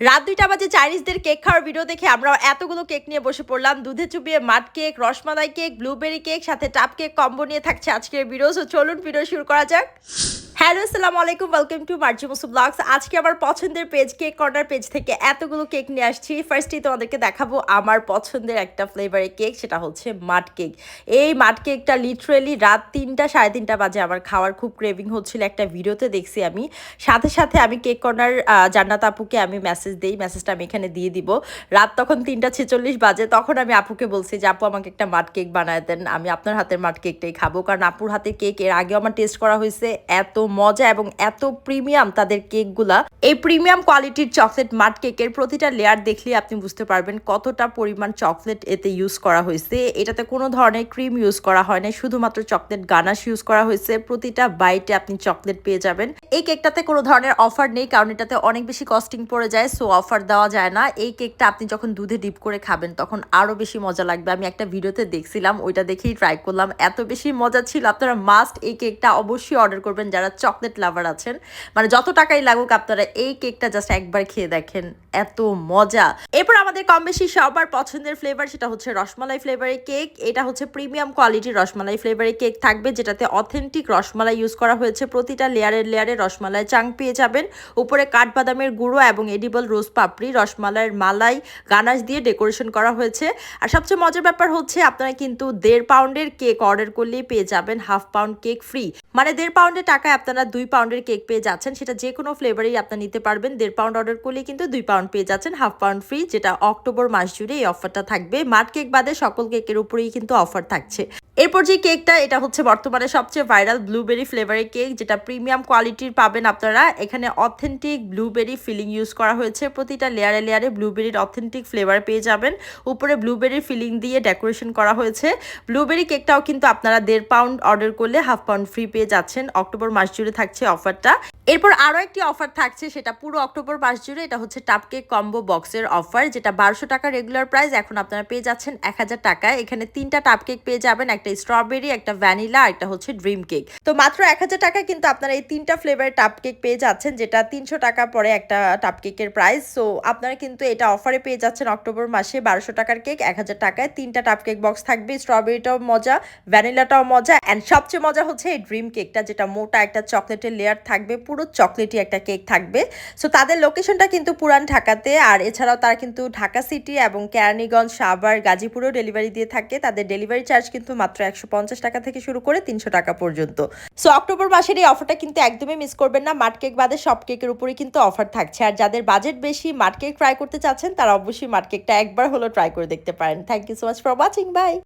রাত দুইটা বাজে চাইনিজদের কেক খাওয়ার ভিডিও দেখে আমরা এতগুলো কেক নিয়ে বসে পড়লাম। দুধে চুপিয়ে মাট cake, rasmalai cake blueberry cake, সাথে টাপ কেক কম্বো নিয়ে থাকছে আজকের ভিডিও চলুন ভিডিও শুরু করা যাক। হ্যালো, আসসালামু আলাইকুম ওয়েলকাম টু মার্জি মুসু ব্লগস আজকে আমার পছন্দের পেজ কেক কর্নার পেজ থেকে এতগুলো কেক নিয়ে আসছি। ফার্স্টেই তোমাদেরকে দেখাবো আমার পছন্দের একটা ফ্লেভারের কেক সেটা হচ্ছে মাঠ কেক এই মাঠ কেকটা লিটারেলি রাত তিনটা, সাড়ে তিনটা বাজে আমার খাওয়ার খুব ক্রেভিং হচ্ছিল একটা ভিডিওতে দেখছি আমি। সাথে সাথে আমি কেক কর্নার জান্নাত আপুকে আমি মেসেজ দিই মেসেজটা আমি এখানে দিয়ে দিব। রাত তখন তিনটা ছেচল্লিশ বাজে, তখন আমি আপুকে বলছি যে, আপু, আমাকে একটা মাঠ কেক বানায় দেন, আমি আপনার হাতের মাঠ কেকটাই খাব। কারণ আপুর হাতের কেক এর আগেও আমার টেস্ট করা হয়েছে, এত মজা এবং এত প্রিমিয়াম তাদের কেকগুলা। এই প্রিমিয়াম কোয়ালিটির চকলেট মাঠ কেকের প্রতিটা লেয়ার দেখলে আপনি বুঝতে পারবেন কতটা পরিমাণ চকলেট এতে ইউজ করা হয়েছে। এটাতে কোনো ধরনের ক্রিম ইউজ করা হয় না শুধুমাত্র চকলেট গানাশ ইউজ করা হয়েছে। প্রতিটা বাইটে আপনি চকলেট পেয়ে যাবেন। এই কেকটাতে কোনো ধরনের অফার নেই, কারণ এটাতে অনেক বেশি কস্টিং পড়ে যায় সো অফার দেওয়া যায় না। এই কেকটা আপনি যখন দুধে ডিপ করে খাবেন, তখন আরও বেশি মজা লাগবে। আমি একটা ভিডিওতে দেখছিলাম, ওইটা দেখেই ট্রাই করলাম। এত বেশি মজা ছিল, আপনারা মাস্ট এই কেকটা অবশ্যই অর্ডার করবেন। যারা চকলেট লাভার আছেন। মানে যত টাকাই লাগুক আপনারা এই কেকটা জাস্ট একবার খেয়ে দেখেন। এত মজা। এরপর আমাদের কম বেশি সবার পছন্দের ফ্লেভার সেটা হচ্ছে রসমালাই ফ্লেভারের কেক এটা হচ্ছে প্রিমিয়াম কোয়ালিটির রসমালাই ফ্লেভারের কেক থাকবে, যেটাতে অথেন্টিক রসমালাই ইউজ করা হয়েছে। প্রতিটা লেয়ারের লেয়ারে রসমালাই চাং পেয়ে যাবেন। উপরে কাঠবাদামের গুঁড়ো এবং এডিবল রোজ পাপড়ি, রসমালাইয়ের মালাই, গানাশ দিয়ে ডেকোরেশন করা হয়েছে। আর সবচেয়ে মজার ব্যাপার হচ্ছে, আপনারা কিন্তু দেড় পাউন্ডের কেক অর্ডার করলেই পেয়ে যাবেন হাফ পাউন্ড কেক ফ্রি মানে দেড় পাউন্ডের টাকায় আপনারা দুই পাউন্ডের কেক পেয়ে যাচ্ছেন, সেটা যে কোনো ফ্লেভারেই আপনারা নিতে পারবেন। দেড় পাউন্ড অর্ডার করলেই কিন্তু দুই পাউন্ড পেয়ে যাচ্ছেন হাফ পাউন্ড ফ্রি যেটা অক্টোবর মাস জুড়ে এই অফারটা থাকবে। মাঠ কেক বাদে সকল কেকের উপরেই কিন্তু অফার থাকছে। এরপর যে কেকটা, এটা হচ্ছে বর্তমানে সবচেয়ে ভাইরাল ব্লুবেরি ফ্লেভারের কেক যেটা প্রিমিয়াম কোয়ালিটির পাবেন আপনারা। এখানে অথেন্টিক ব্লুবেরি ফিলিং ইউজ করা হয়েছে। প্রতিটা লেয়ারে লেয়ারে ব্লুবেরির অথেন্টিক ফ্লেভার পেয়ে যাবেন। উপরে ব্লুবেরির ফিলিং দিয়ে ডেকোরেশন করা হয়েছে। ব্লুবেরি কেকটাও কিন্তু আপনারা দেড় পাউন্ড অর্ডার করলে হাফ পাউন্ড ফ্রি পেয়ে যাচ্ছেন। অক্টোবর মাস জুড়ে থাকছে অফারটা এরপর আরও একটি অফার থাকছে, সেটা পুরো অক্টোবর মাস জুড়ে, এটা হচ্ছে টাপকেক কম্বো বক্সের অফার যেটা বারোশো টাকা রেগুলার প্রাইস এখন আপনারা পেয়ে যাচ্ছেন এক হাজার টাকায়। এখানে তিনটা টাপকেক পেয়ে যাবেন, একটা স্ট্রবেরি একটা ভ্যানিলা একটা হচ্ছে ড্রিম কেক তো মাত্র এক হাজার টাকায় কিন্তু আপনারা এই তিনটা ফ্লেভারের টাপ কেক পেয়ে যাচ্ছেন, যেটা তিনশো টাকা পরে একটা টাপ কেকের প্রাইস সো আপনারা কিন্তু এটা অফারে পেয়ে যাচ্ছেন অক্টোবর মাসে বারোশো টাকার কেক এক হাজার টাকায়। তিনটা টাপ কেক বক্স থাকবে স্ট্রবেরিটাও মজা ভ্যানিলাটাও মজা অ্যান্ড সবচেয়ে মজা হচ্ছে এই ড্রিম কেকটা যেটা মোটা একটা চকলেটের লেয়ার থাকবে, পুরো চকলেটই একটা কেক থাকবে। সো তাদের লোকেশনটা কিন্তু পুরান ঢাকাতে। আর এছাড়াও তারা কিন্তু ঢাকা সিটি এবং কেরানীগঞ্জ, সাভার, গাজীপুরেও ডেলিভারি দিয়ে থাকে। তাদের ডেলিভারি চার্জ কিন্তু মাত্র একশো পঞ্চাশ টাকা থেকে শুরু করে তিনশো টাকা পর্যন্ত। সো অক্টোবর মাসের এই অফারটা কিন্তু একদমই মিস করবেন না। মাঠ কেক বাদে সব কেকের উপরেই কিন্তু অফার থাকছে। আর যাদের বাজেট বেশি মাঠ কেক ট্রাই করতে চাচ্ছেন, তারা অবশ্যই মাঠ কেকটা একবার হলো ট্রাই করে দেখতে পারেন। Thank you so much for watching bye